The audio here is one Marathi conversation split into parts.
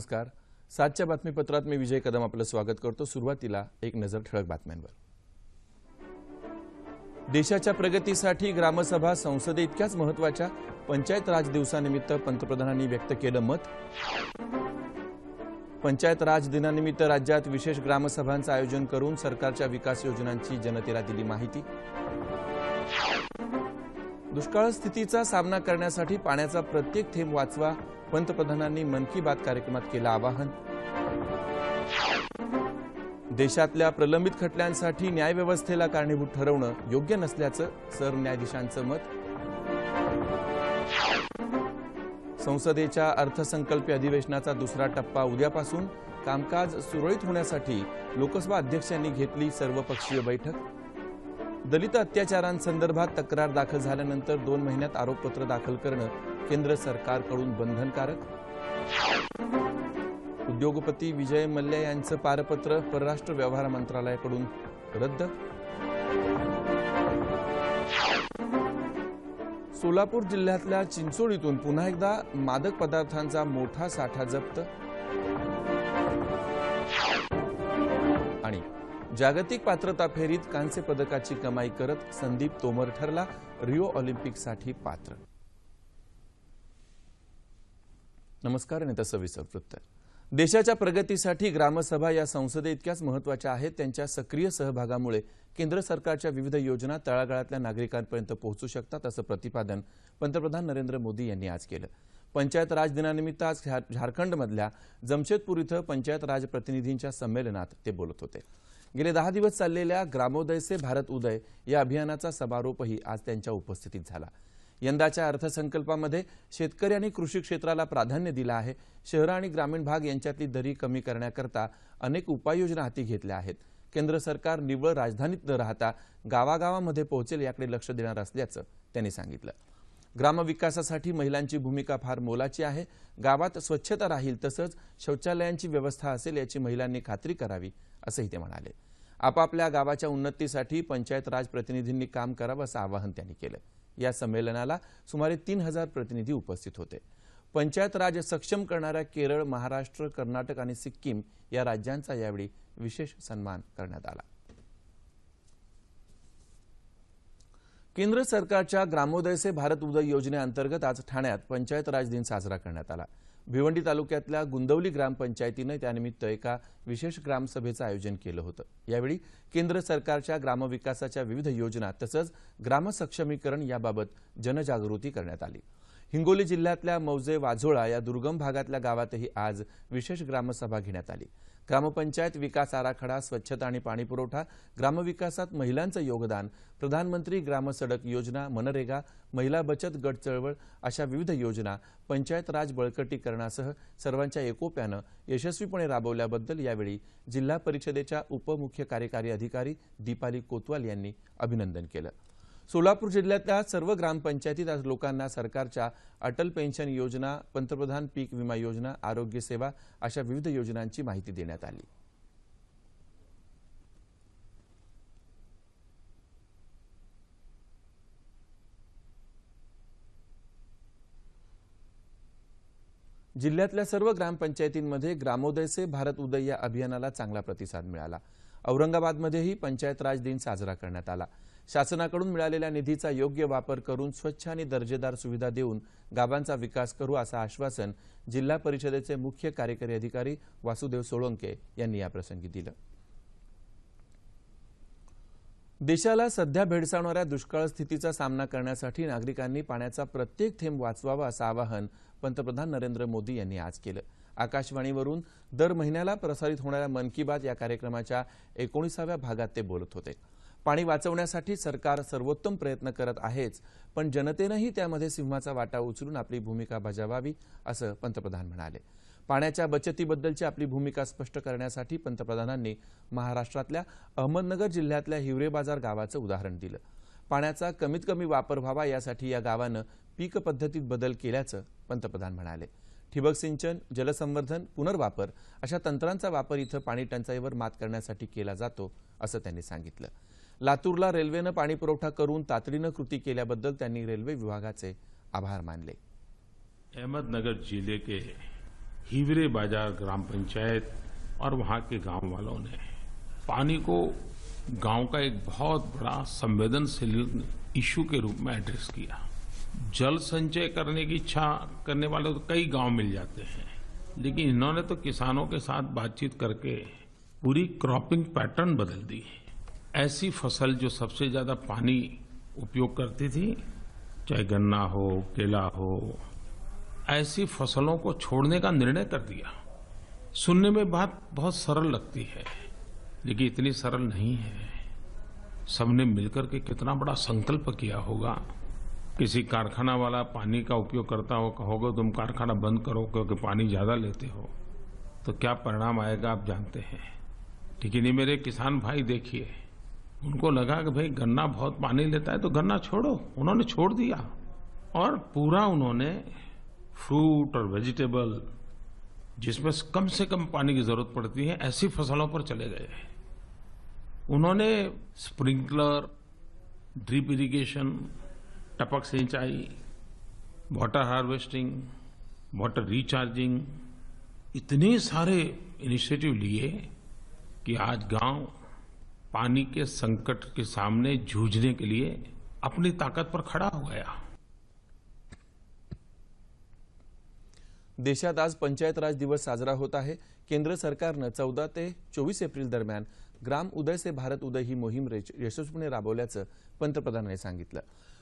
नमस्कार. सातच्या बातमीपत्रात मी विजय कदम आपलं स्वागत करतो. सुरुवातीला एक नजर ठळक बातम्यांवर. देशाच्या प्रगतीसाठी ग्रामसभा संसदे इतक्याच महत्त्वाच्या पंचायत राज दिवसानिमित्त पंतप्रधानांनी व्यक्त केलं मत. पंचायत राज दिनानिमित्त राज्यात विशेष ग्रामसभांचं आयोजन करून सरकारच्या विकास योजनांची जनतेला दिली माहिती. दुष्काळ स्थितीचा सामना करण्यासाठी पाण्याचा प्रत्येक थेंब वाचवा पंतप्रधानांनी मन की बात कार्यक्रमात केलं आवाहन. देशातल्या प्रलंबित खटल्यांसाठी न्यायव्यवस्थेला कारणीभूत ठरवणं योग्य नसल्याचं सरन्यायाधीशांचं मत. संसदेच्या अर्थसंकल्पीय अधिवेशनाचा दुसरा टप्पा उद्यापासून कामकाज सुरळीत होण्यासाठी लोकसभा अध्यक्षांनी घेतली सर्वपक्षीय बैठक. दलित अत्याचारांसंदर्भात तक्रार दाखल झाल्यानंतर दोन महिन्यात आरोपपत्र दाखल करणं केंद्र सरकारकडून बंधनकारक? उद्योगपती विजय मल्ल्या यांचं पारपत्र परराष्ट्र व्यवहार मंत्रालयाकडून रद्द? सोलापूर जिल्ह्यातल्या चिंचोळीतून पुन्हा एकदा मादक पदार्थांचा मोठा साठा जप्त? आणि जागतिक पात्रता फेरीत कांस्य पदकाची कमाई करत संदीप तोमर ठरला रिओ ऑलिम्पिकसाठी पात्र? नमस्कार आणि तसं विसर वृत्त देशाच्या प्रगतीसाठी ग्रामसभा या संसदे इतक्याच महत्त्वाच्या आहेत त्यांच्या सक्रिय सहभागामुळे केंद्र सरकारच्या विविध योजना तळागाळातल्या नागरिकांपर्यंत पोहोचू शकतात असं प्रतिपादन पंतप्रधान नरेंद्र मोदी यांनी आज केलं. पंचायत राज दिनानिमित्त आज झा- झारखंडमधल्या जमशेदपूर इथं पंचायत राज प्रतिनिधींच्या संमेलनात ते बोलत होते. गेले दहा दिवस चाललेल्या ग्रामोदय से भारत उदय या अभियानाचा समारोपही आज त्यांच्या उपस्थितीत झाला. यंदाच्या अर्थसंकल्पामध्ये शेतकरी आणि कृषी क्षेत्राला प्राधान्य दिलं आहे. शहर आणि ग्रामीण भाग यांच्यातली दरी कमी करण्याकरता अनेक उपाययोजना हाती घेतल्या आहेत. केंद्र सरकार निव्वळ राजधानीत न राहता गावागावामध्ये पोहोचेल याकडे लक्ष देणार असल्याचं त्यांनी सांगितलं. ग्रामविकासासाठी महिलांची भूमिका फार मोलाची आहे. गावात स्वच्छता राहील तसंच शौचालयांची व्यवस्था असेल याची महिलांनी खात्री करावी असंही ते म्हणाले. आपापल्या गावाच्या उन्नतीसाठी पंचायत राज प्रतिनिधींनी काम करावं असं आवाहन त्यांनी केलं. या संमेलनाला सुमारे तीन हजार प्रतिनिधी उपस्थित होते. पंचायत राज सक्षम करणाऱ्या केरळ महाराष्ट्र कर्नाटक आणि सिक्कीम या राज्यांचा यावेळी विशेष सन्मान करण्यात आला. केंद्र सरकारच्या ग्रामोदय से भारत उदय योजनेअंतर्गत आज ठाण्यात पंचायत राज दिन साजरा करण्यात आला. भिवंडी तालुक्यातल्या गुंदवली ग्रामपंचायतीनं त्यानिमित्त एका विशेष ग्रामसभेचं आयोजन केलं होतं. यावेळी केंद्र सरकारच्या ग्रामविकासाच्या विविध योजना तसंच ग्रामसक्षमीकरण याबाबत जनजागृती करण्यात आली. हिंगोली जिल्ह्यातल्या मौजे वाझोळा या दुर्गम भागातल्या गावातही आज विशेष ग्रामसभा घेण्यात आली. ग्रामपंचायत विकास आराखडा स्वच्छता आणि पाणीपुरवठा ग्रामविकासात महिलांचं योगदान प्रधानमंत्री ग्रामसडक योजना मनरेगा महिला बचत गट चळवळ अशा विविध योजना पंचायत राज बळकटीकरणासह सर्वांच्या एकोप्यानं यशस्वीपणे राबवल्याबद्दल यावेळी जिल्हा परिषदेच्या उपमुख्य कार्यकारी अधिकारी दीपाली कोतवाल यांनी अभिनंदन केलं. सोलापूर जिल्ह्यातल्या सर्व ग्रामपंचायतीत आज लोकांना सरकारच्या अटल पेन्शन योजना पंतप्रधान पीक विमा योजना आरोग्य सेवा अशा विविध योजनांची माहिती देण्यात आली. जिल्ह्यातल्या सर्व ग्रामपंचायतींमध्ये ग्रामोदय से भारत उदय या अभियानाला चांगला प्रतिसाद मिळाला. औरंगाबादमध्येही पंचायत राज दिन साजरा करण्यात आला. शासनाकडून मिळालेल्या निधीचा योग्य वापर करून स्वच्छ आणि दर्जेदार सुविधा देऊन गावांचा विकास करू असं आश्वासन जिल्हा परिषदेचे मुख्य कार्यकारी अधिकारी वासुदेव सोळंके यांनी याप्रसंगी दिलं. देशाला सध्या भेडसावणाऱ्या दुष्काळ स्थितीचा सामना करण्यासाठी नागरिकांनी पाण्याचा प्रत्येक थेंब वाचवावा असं आवाहन पंतप्रधान नरेंद्र मोदी यांनी आज केलं. आकाशवाणीवरून दर महिन्याला प्रसारित होणाऱ्या मन की बात या कार्यक्रमाच्या एकोणीसाव्या भागात ते बोलत होते. पाणी वाचवण्यासाठी सरकार सर्वोत्तम प्रयत्न करत आहेच पण जनतेनंही त्यामध्ये सिंहाचा वाटा उचलून आपली भूमिका बजावावी असं पंतप्रधान म्हणाले. पाण्याच्या बचतीबद्दलची आपली भूमिका स्पष्ट करण्यासाठी पंतप्रधानांनी महाराष्ट्रातल्या अहमदनगर जिल्ह्यातल्या हिवरे बाजार गावाचं उदाहरण दिलं. पाण्याचा कमीत कमी वापर व्हावा यासाठी या गावानं पीक पद्धतीत बदल केल्याचं पंतप्रधान म्हणाले. ठिबक सिंचन जलसंवर्धन पुनर्वापर अशा तंत्रांचा वापर इथं पाणी टंचाईवर मात करण्यासाठी केला जातो असं त्यांनी सांगितलं. लातूरला पाणी पुरवठा करून तातडीनं कृती त्यांनी रेल्वे विभागाचे आभार मानले. अहमदनगर ज़िले के हिवरे बाज़ार ग्राम पंचायत और वहाँ के गाँव वालों ने पानी को गाँव का एक बहुत बड़ा संवेदनशील इशू के रूप में एड्रेस किया। जल संचय करने की इच्छा करने वाले तो कई गाँव मिल जाते हैं, लेकिन इन्होंने तो किसानों के साथ बातचीत करके पूरी क्रॉपिंग पैटर्न बदल दी ऐसी फ़सल जो सबसे ज़्यादा पानी उपयोग करती थी, चाहे गन्ना हो, केला हो, ऐसी फ़सलों को छोड़ने का निर्णय कर दिया। सुनने में बात बहुत सरल लगती है, लेकिन इतनी सरल नहीं है। सबने मिलकर के कितना बड़ा संकल्प किया होगा। किसी कारखाना वाला पानी का उपयोग करता हो, कहोगे, तुम कारखाना बंद करो, क्योंकि पानी ज़्यादा लेते हो। तो क्या परिणाम आएगा, आप जानते हैं। लेकिन ये मेरे किसान भाई देखिए उनको लगा कि भाई गन्ना बहुत पानी लेता है तो गन्ना छोड़ो। उन्होंने छोड़ दिया। और पूरा उन्होंने फ्रूट और वेजिटेबल, जिसमें कम से कम पानी की ज़रूरत पड़ती है, ऐसी फ़सलों पर चले गए। उन्होंने स्प्रिंकलर, ड्रिप इरिगेशन, टपक सिंचाई, वाटर हार्वेस्टिंग, वाटर रिचार्जिंग, इतने सारे इनिशिएटिव लिए कि आज गाँव पानी के संकट के सामने जूझने के लिए अपनी ताकत पर खड़ा हो गया। देशात आज पंचायत राज दिवस साजरा होत आहे. केंद्र सरकारनं चौदा ते चोवीस एप्रिल दरम्यान ग्राम उदय से भारत उदय ही मोहीम यशस्वीपणे राबवल्याचं पंतप्रधानांनी सांगितलं.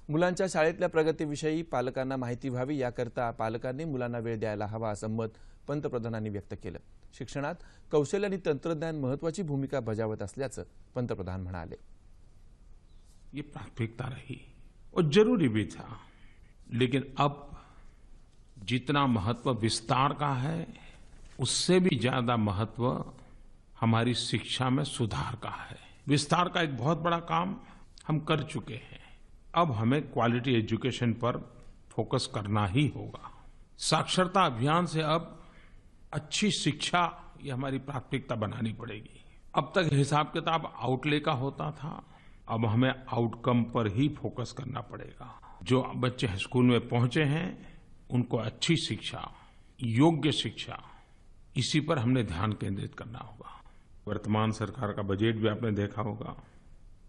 मुलांच्या शाळेतल्या प्रगतीविषयी पालकांना माहिती व्हावी याकरता पालकांनी मुलांना वेळ द्यायला हवा असं मत पंतप्रधानांनी व्यक्त केलं. शिक्षणात कौशल्य आणि तंत्रज्ञान महत्वाची भूमिका बजावत असल्याचं पंतप्रधान ये प्राथमिकता रही और ज़रूरी भी था, लेकिन अब जितना महत्व विस्तार का है, उससे भी ज़्यादा महत्व हमारी शिक्षा में सुधार का है। विस्तार का एक बहुत बड़ा काम हम कर चुके हैं। अब हमें क्वालिटी एजुकेशन पर फोकस करना ही होगा। साक्षरता अभियान से अब अच्छी शिक्षा ये हमारी प्राथमिकता बनानी पड़ेगी। अब तक हिसाब किताब आउटले का होता था, अब हमें आउटकम पर ही फोकस करना पड़ेगा। जो बच्चे स्कूल में पहुँचे हैं, उनको अच्छी शिक्षा, योग्य शिक्षा, इसी पर हमने ध्यान केंद्रित करना होगा। वर्तमान सरकार का बजट भी आपने देखा होगा।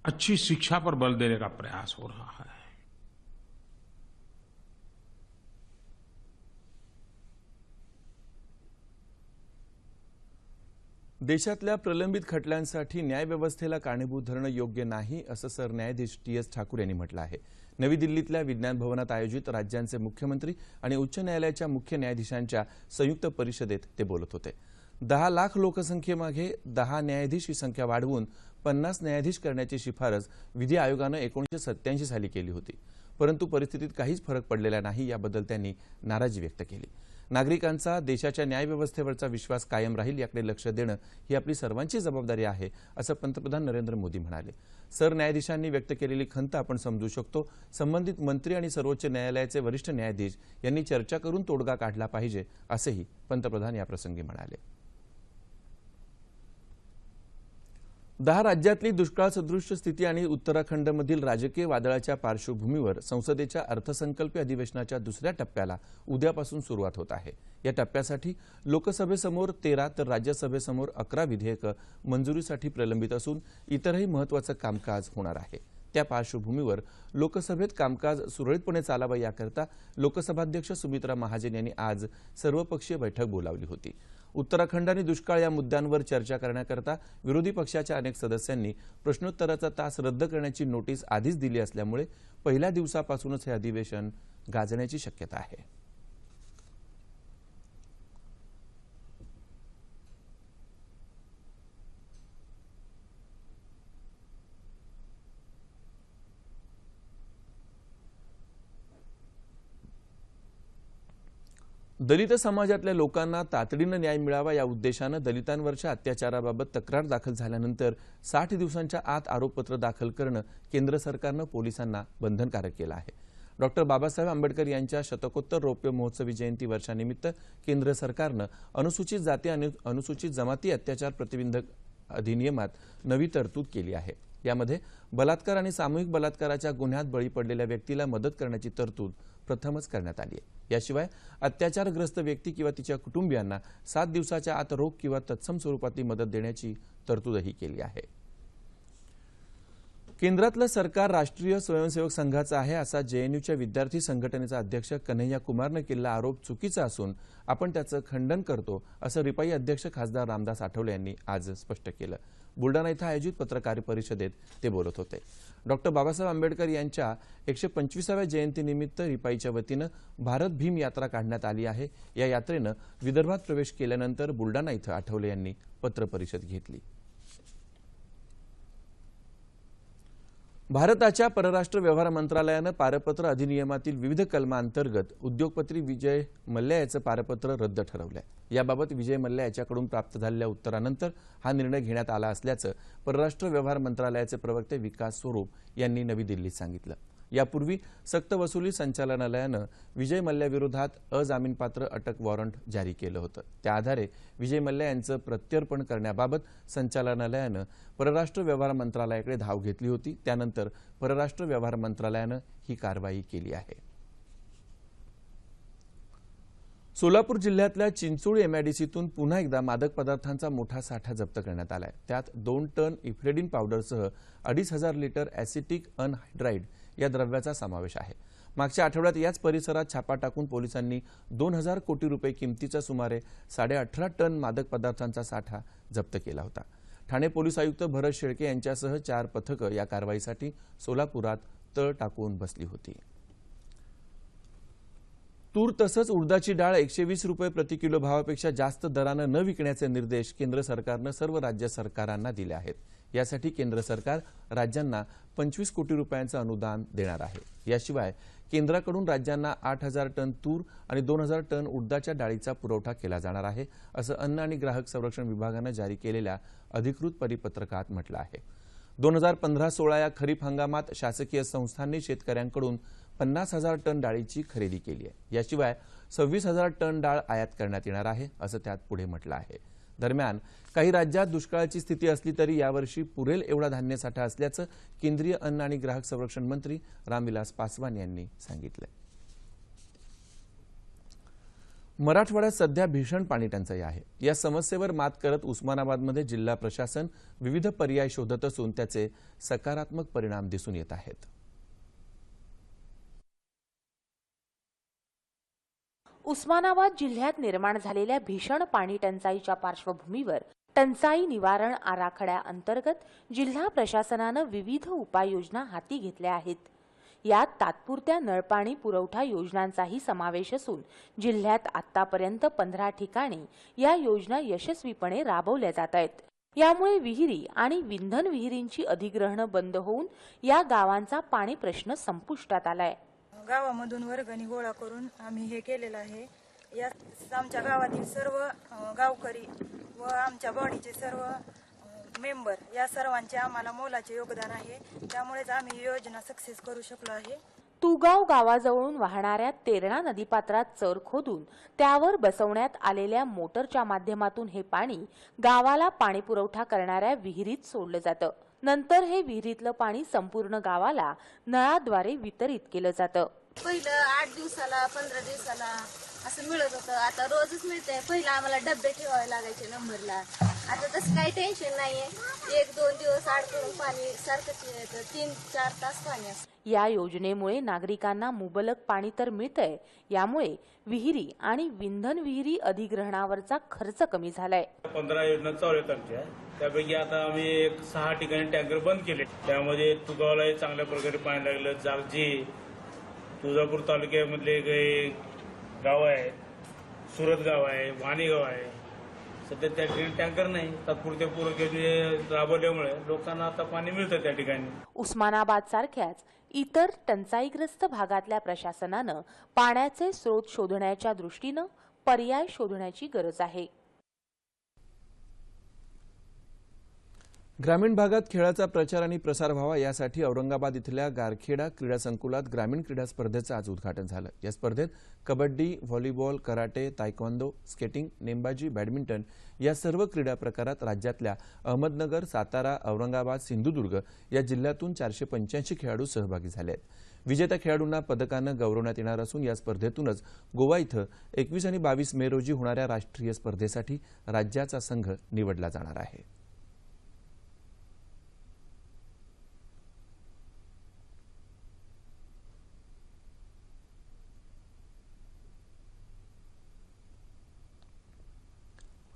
अच्छी शिक्षा पर बल देने का प्रयास हो रहा है। देशातल्या प्रलंबित खटल्यांसाठी न्यायव्यवस्थेला कारणीभूत धरणं योग्य नाही असं सरन्यायाधीश टी एस ठाकूर यांनी म्हटलं आहे. नवी दिल्लीतल्या विज्ञान भवनात आयोजित राज्यांचे मुख्यमंत्री आणि उच्च न्यायालयाच्या मुख्य न्यायाधीशांच्या संयुक्त परिषदेत ते बोलत होते. दहा लाख लोकसंख्येमागे दहा न्यायाधीश ही संख्या वाढवून पन्नास न्यायाधीश करण्याची शिफारस विधी आयोगानं एकोणीसशे सत्याऐंशी साली केली होती. परंतु परिस्थितीत काहीच फरक पडलेला नाही याबद्दल त्यांनी नाराजी व्यक्त केली. नागरिकांचा देशाच्या न्यायव्यवस्थेवरचा विश्वास कायम राहील याकडे लक्ष देणं ही आपली सर्वांची जबाबदारी आहे असं पंतप्रधान नरेंद्र मोदी म्हणाले. सरन्यायाधीशांनी व्यक्त केलेली खंत आपण समजू शकतो. संबंधित मंत्री आणि सर्वोच्च न्यायालयाचे वरिष्ठ न्यायाधीश यांनी चर्चा करून तोडगा काढला पाहिजे असंही पंतप्रधान याप्रसंगी म्हणाले. दहा राज्यातली दुष्काळ सदृश्य स्थिती आणि उत्तराखंडमधील राजकीय वादळाच्या पार्श्वभूमीवर संसदेच्या अर्थसंकल्पीय अधिवेशनाच्या दुसऱ्या टप्प्याला उद्यापासून सुरुवात होत आहे. या टप्प्यासाठी लोकसभेसमोर तेरा तर राज्यसभेसमोर अकरा विधेयकं मंजुरीसाठी प्रलंबित असून इतरही महत्वाचं कामकाज होणार आहे. त्या पार्श्वभूमीवर लोकसभेत कामकाज सुरळीतपणे चालावं याकरता लोकसभाध्यक्ष सुमित्रा महाजन यांनी आज सर्वपक्षीय बैठक बोलावली होती. उत्तराखंड आणि दुष्काळ या मुद्द्यांवर चर्चा करण्याकरता विरोधी पक्षाच्या अनेक सदस्यांनी प्रश्नोत्तराचा तास रद्द करण्याची नोटीस आधीच दिली असल्यामुळे पहिल्या दिवसापासूनच हे अधिवेशन गाजण्याची शक्यता आहे. दलित समाजातल्या लोकांना तातडीनं न्याय मिळावा या उद्देशानं दलितांवरच्या अत्याचाराबाबत तक्रार दाखल झाल्यानंतर साठ दिवसांच्या आत आरोपपत्र दाखल करणं केंद्र सरकारनं पोलिसांना बंधनकारक केलं आहे. डॉक्टर बाबासाहेब आंबेडकर यांच्या शतकोत्तर रौप्य महोत्सवी जयंती वर्षानिमित्त केंद्र सरकारनं अनुसूचित जाती आणि अनुसूचित जमाती अत्याचार प्रतिबंधक अधिनियमात नवी तरतूद केली आहे. यामध्ये बलात्कार आणि सामूहिक बलात्काराच्या गुन्ह्यात बळी पडलेल्या व्यक्तीला मदत करण्याची तरतूद प्रथमच करण्यात आली आहे. याशिवाय अत्याचारग्रस्त व्यक्ती किंवा तिच्या कुटुंबियांना सात दिवसाच्या आत रोख किंवा तत्सम स्वरूपातली मदत देण्याची तरतूदही केली आहे. केंद्रातलं सरकार राष्ट्रीय स्वयंसेवक संघाचं आहे असा जेएनयूच्या विद्यार्थी संघटनेचा अध्यक्ष कन्हैया कुमारनं केलेला आरोप चुकीचा असून आपण त्याचं खंडन करतो असं रिपाई अध्यक्ष खासदार रामदास आठवले यांनी आज स्पष्ट केलं. बुलडाणा इथं आयोजित पत्रकार परिषदेत ते बोलत होते. डॉक्टर बाबासाहेब आंबेडकर यांच्या एकशे पंचवीसाव्या जयंतीनिमित्त रिपाईच्या वतीनं भारत भीम यात्रा काढण्यात आली आहे. या यात्रेनं विदर्भात प्रवेश केल्यानंतर बुलडाणा इथं आठवले यांनी पत्रपरिषद घेतली. भारताच्या परराष्ट्र व्यवहार मंत्रालयानं पारपत्र अधिनियमातील विविध कलमांतर्गत उद्योगपती विजय मल्ल्या याचं पारपत्र रद्द ठरवलंय. याबाबत विजय मल्ल्या याच्याकडून प्राप्त झालेल्या उत्तरानंतर हा निर्णय घेण्यात आला असल्याचं परराष्ट्र व्यवहार मंत्रालयाचे प्रवक्ते विकास स्वरूप यांनी नवी दिल्लीत सांगितलं. यापूर्वी सक्तवसुली संचालनालयानं विजय मल्ल्याविरोधात अजामीनपात्र अटक वॉरंट जारी केलं होतं. त्या आधारे विजय मल्ल्या यांचं प्रत्यर्पण करण्याबाबत संचालनालयानं परराष्ट्र व्यवहार मंत्रालयाकडे धाव घेतली होती. त्यानंतर परराष्ट्र व्यवहार मंत्रालयानं ही कारवाई केली आहे. सोलापूर जिल्ह्यातल्या चिंचोळी एमआयडीसीतून पुन्हा एकदा मादक पदार्थांचा मोठा साठा जप्त करण्यात आलाय. त्यात दोन टन इफ्रेडिन पावडरसह अडीच हजार लिटर ॲसिटिक अनहायड्राईड या द्रव्याचा समावेश आहे. मागच्या आठवड्यात याच परिसरात छापा टाकून पोलिसांनी दोन हजार कोटी रुपये किमतीचा सुमारे साडे अठरा टन मादक पदार्थांचा साठा जप्त केला होता. ठाणे पोलीस आयुक्त भरत शेळके यांच्यासह चार पथकं या कारवाईसाठी सोलापुरात तळ टाकून बसली होती. तूर तसंच उडदाची डाळ एकशे वीस रुपये प्रति किलो भावापेक्षा जास्त दरानं न विकण्याचे निर्देश केंद्र सरकारनं सर्व राज्य सरकारांना दिले आहेत. यासाठी केंद्र सरकार राज्यांना पंचवीस कोटी रुपयांचं अनुदान देणार आहे. याशिवाय केंद्राकडून राज्यांना आठ हजार टन तूर आणि दोन हजार टन उडदाच्या डाळीचा पुरवठा केला जाणार आहे असं अन्न आणि ग्राहक संरक्षण विभागानं जारी केलेल्या अधिकृत परिपत्रकात म्हटलं आहे. दोन हजार पंधरा सोळा या खरीप हंगामात शासकीय संस्थांनी शेतकऱ्यांकडून पन्नास हजार टन डाळीची खरेदी केली आहे. याशिवाय सव्वीस हजार टन डाळ आयात करण्यात येणार आहे असं त्यात पुढे म्हटलं आहे. दरम्यान काही राज्यात दुष्काळाची स्थिती असली तरी यावर्षी पुरेल एवढा धान्य साठा असल्याचं केंद्रीय अन्न आणि ग्राहक संरक्षण मंत्री रामविलास पासवान यांनी सांगितलं मराठवाड्यात सध्या भीषण पाणी टंचाई आहे. या समस्येवर मात करत उस्मानाबादमध्ये जिल्हा प्रशासन विविध पर्याय शोधत असून त्याचे सकारात्मक परिणाम दिसून येत आहेत. उस्मानाबाद जिल्ह्यात निर्माण झालेल्या भीषण पाणी टंचाईच्या पार्श्वभूमीवर टंचाई निवारण आराखड्याअंतर्गत जिल्हा प्रशासनानं विविध उपाययोजना हाती घेतल्या आहेत. यात तात्पुरत्या नळपाणी पुरवठा योजनांचाही समावेश असून जिल्ह्यात आतापर्यंत पंधरा ठिकाणी या योजना यशस्वीपणे राबवल्या जात आहेत. यामुळे विहिरी आणि विंधन विहिरींची अधिग्रहणं बंद होऊन या गावांचा पाणी प्रश्न संपुष्टात आलाय. गावामधून वर्गणी गोळा करून आम्ही हे केलेलं आहे. या आमच्या गावातील सर्व गावकरी व आमच्या बॉडीचे सर्व मेंबर या सर्वांचे आम्हाला मोलाचे योगदान आहे. त्यामुळेच आम्ही ही योजना सक्सेस करू शकलो आहे. तुगाव गावाजवळून वाहणाऱ्या तेरणा नदीपात्रात चर खोदून त्यावर बसवण्यात आलेल्या मोटरच्या माध्यमातून हे पाणी गावाला पाणीपुरवठा करणाऱ्या विहिरीत सोडलं जातं. नंतर हे विहिरीतलं पाणी संपूर्ण गावाला नळाद्वारे वितरित केलं जातं. पहिलं आठ दिवसाला पंधरा दिवसाला असं मिळत होतं. आता रोजच मिळतंय. पहिलं आम्हाला डबे ठेवावे लागायचे नंबरला. आता तसं काही टेन्शन नाहीये. एक दोन दिवस आड करून पाणी सारखंच येतं. तीन चार तास पाणी असतं. या योजनेमुळे नागरिकांना मुबलक पाणी तर मिळतंय. यामुळे विहिरी आणि विंधन विहिरी अधिग्रहणावरचा खर्च कमी झालाय. पंधरा योजना चालू आहेत आमच्या. त्यापैकी आता आम्ही एक सहा ठिकाणी टँकर बंद केले. त्यामध्ये तुगावलाही चांगल्या प्रकारे पाणी लागलं. जागजी तुळजापूर तालुक्यामधले काही गाव आहे सुरत गाव आहे वाणी गाव आहे. सध्या त्या ठिकाणी टँकर नाही. तात्पुरत्या पूरक राबवल्यामुळे लोकांना आता पाणी मिळतं त्या ठिकाणी. उस्मानाबाद सारख्याच इतर टंचाईग्रस्त भागातल्या प्रशासनानं पाण्याचे स्रोत शोधण्याच्या दृष्टीनं पर्याय शोधण्याची गरज आहे. ग्रामीण भागात खेळाचा प्रचार आणि प्रसार व्हावा यासाठी औरंगाबाद इथल्या गारखेडा क्रीडा संकुलात ग्रामीण क्रीडा स्पर्धेचं आज उद्घाटन झालं. या स्पर्धेत kabaddi volleyball karate taekwondo skating नेमबाजी बॅडमिंटन या सर्व क्रीडा प्रकारात राज्यातल्या अहमदनगर सातारा औरंगाबाद सिंधुदुर्ग या जिल्ह्यातून चारशे पंच्याऐंशी खेळाडू सहभागी झाले आहेत. विजेत्या खेळाडूंना पदकानं गौरवण्यात येणार असून या स्पर्धेतूनच गोवा इथं एकवीस आणि बावीस मे रोजी होणाऱ्या राष्ट्रीय स्पर्धेसाठी राज्याचा संघ निवडला जाणार आहे.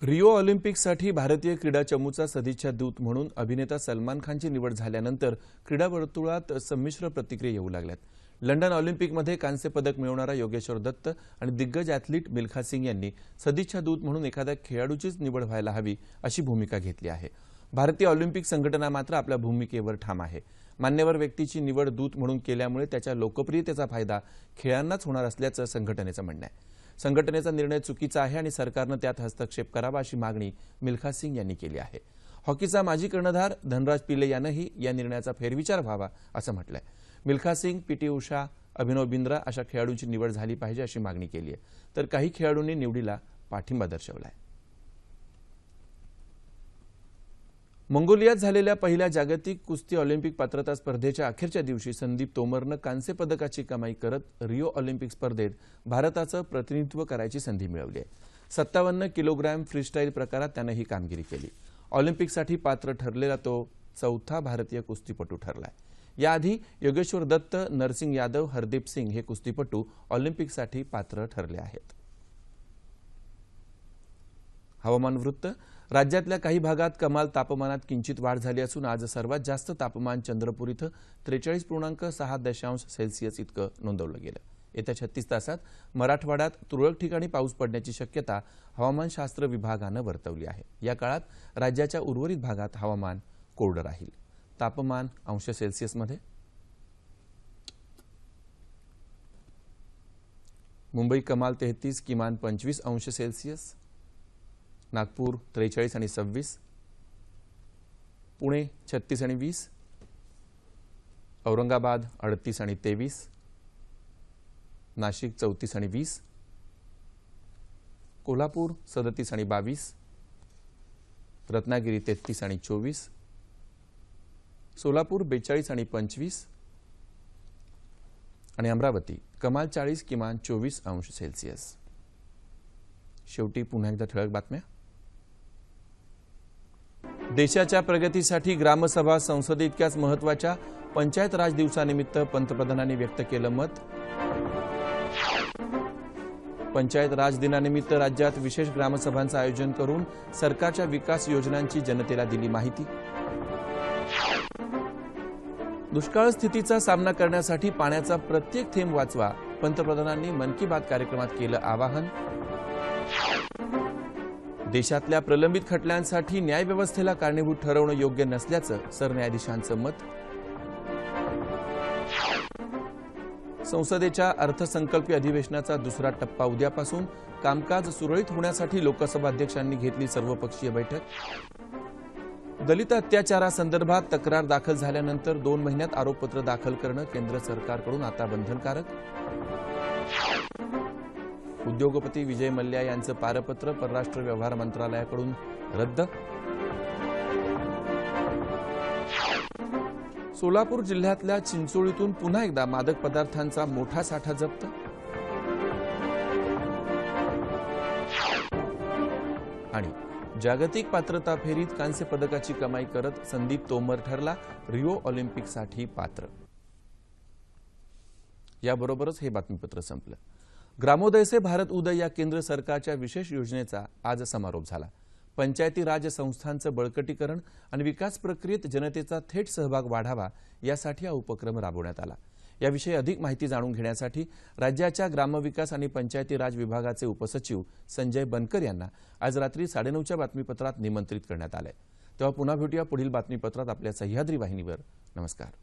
रिओ ऑलिम्पिकसाठी भारतीय क्रीडा चमूचा सदिच्छा दूत म्हणून अभिनेता सलमान खानची निवड झाल्यानंतर क्रीडा वर्तुळात संमिश्र प्रतिक्रिया येऊ लागल्यात. लंडन ऑलिम्पिकमध्ये कांस्य पदक मिळवणारा योगेश्वर दत्त आणि दिग्गज ॲथलीट मिल्खा सिंग यांनी सदिच्छा दूत म्हणून एखाद्या खेळाडूचीच निवड व्हायला हवी अशी भूमिका घेतली आहे. भारतीय ऑलिम्पिक संघटना मात्र आपल्या भूमिकेवर ठाम आहे. मान्यवर व्यक्तीची निवड दूत म्हणून केल्यामुळे त्याच्या लोकप्रियतेचा फायदा खेळांनाच होणार असल्याचं संघटनेचं म्हणणं आहे. संघटनेचा निर्णय चुकीचा आहे आणि सरकारनं त्यात हस्तक्षेप करावा अशी मागणी मिल्खा सिंग यांनी केली आहे. हॉकीचा माजी कर्णधार धनराज पिल्ले यानंही या निर्णयाचा फेरविचार व्हावा असं म्हटलंय. मिल्खा सिंग पीटी उषा अभिनव बिंद्रा अशा खेळाडूंची निवड झाली पाहिजे अशी मागणी केली आहे तर काही खेळाडूंनी निवडीला पाठिंबा दर्शवलाय. मंगोलियात झालेल्या पहिल्या जागतिक कुस्ती ऑलिम्पिक पात्रता स्पर्धेच्या अखेरच्या दिवशी संदीप तोमरनं कांस्य पदकाची कमाई करत रिओ ऑलिम्पिक स्पर्धेत भारताचं प्रतिनिधित्व करायची संधी मिळवली आहे. सत्तावन्न किलोग्रॅम फ्रीस्टाईल प्रकारात त्यानं ही कामगिरी केली. ऑलिम्पिकसाठी पात्र ठरलेला तो चौथा भारतीय कुस्तीपटू ठरलाय. याआधी योगेश्वर दत्त नरसिंग यादव हरदीप सिंग हे कुस्तीपटू ऑलिम्पिकसाठी पात्र ठरले आहेत. हवामान वृत्त. राज्यातल्या काही भागात कमाल तापमानात किंचित वाढ झाली असून आज सर्वात जास्त तापमान चंद्रपूर इथं त्रेचाळीस पूर्णांक सहा दशांश सेल्सिअस इतकं नोंदवलं गेलं. येत्या छत्तीस तासात मराठवाड्यात तुरळक ठिकाणी पाऊस पडण्याची शक्यता हवामानशास्त्र विभागानं वर्तवली आहे. या काळात राज्याच्या उर्वरित भागात हवामान कोरडं राहील. तापमान अंश सेल्सिअसमध्ये. मुंबई कमाल तेहतीस किमान पंचवीस अंश सेल्सिअस नागपूर त्रेचाळीस आणि सव्वीस. पुणे छत्तीस आणि वीस. औरंगाबाद अडतीस आणि तेवीस. नाशिक चौतीस आणि वीस. कोल्हापूर सदतीस आणि बावीस. रत्नागिरी तेहतीस आणि चोवीस. सोलापूर बेचाळीस आणि पंचवीस. आणि अमरावती कमाल चाळीस किमान चोवीस अंश सेल्सिअस. शेवटी पुन्हा एकदा ठळक बातम्या. देशाच्या प्रगतीसाठी ग्रामसभा संसदेइतक्याच महत्त्वाच्या पंचायत राज दिवसानिमित्त पंतप्रधानांनी व्यक्त केलं मत. पंचायत राज दिनानिमित्त राज्यात विशेष ग्रामसभांचं आयोजन करून सरकारच्या विकास योजनांची जनतेला दिली माहिती. दुष्काळ स्थितीचा सामना करण्यासाठी पाण्याचा प्रत्येक थेंब वाचवा पंतप्रधानांनी मन की बात कार्यक्रमात केलं आवाहन. देशातल्या प्रलंबित खटल्यांसाठी न्यायव्यवस्थेला कारणीभूत ठरवणं योग्य नसल्याचं सरन्यायाधीशांचं मत. संसदेच्या अर्थसंकल्पीय अधिवेशनाचा दुसरा टप्पा उद्यापासून कामकाज सुरळीत होण्यासाठी लोकसभा अध्यक्षांनी घेतली सर्वपक्षीय बैठक. दलित अत्याचारासंदर्भात तक्रार दाखल झाल्यानंतर दोन महिन्यात आरोपपत्र दाखल करणं केंद्र सरकारकडून आता बंधनकारक. उद्योगपती विजय मल्ल्या यांचं पारपत्र परराष्ट्र व्यवहार मंत्रालयाकडून रद्द. सोलापूर जिल्ह्यातल्या चिंचोळीतून पुन्हा एकदा मादक पदार्थांचा मोठा साठा जप्त. आणि जागतिक पात्रता फेरीत कांस्य पदकाची कमाई करत संदीप तोमर ठरला रिओ ऑलिम्पिकसाठी पात्र. याबरोबरच हे बातमीपत्र संपलं. ग्रामोदय से भारत उदय या केंद्र सरकारच्या विशेष योजनेचा आज समारोप झाला. पंचायती राज संस्थांचं बळकटीकरण आणि विकास प्रक्रियेत जनतेचा थेट सहभाग वाढावा यासाठी हा उपक्रम राबवण्यात आला. याविषयी अधिक माहिती जाणून घेण्यासाठी राज्याच्या ग्रामविकास आणि पंचायती राज विभागाचे उपसचिव संजय बनकर यांना आज रात्री साडेनऊच्या बातमीपत्रात निमंत्रित करण्यात आलंय. तेव्हा पुन्हा भेटूया पुढील बातमीपत्रात आपल्या सह्याद्री वाहिनीवर. नमस्कार.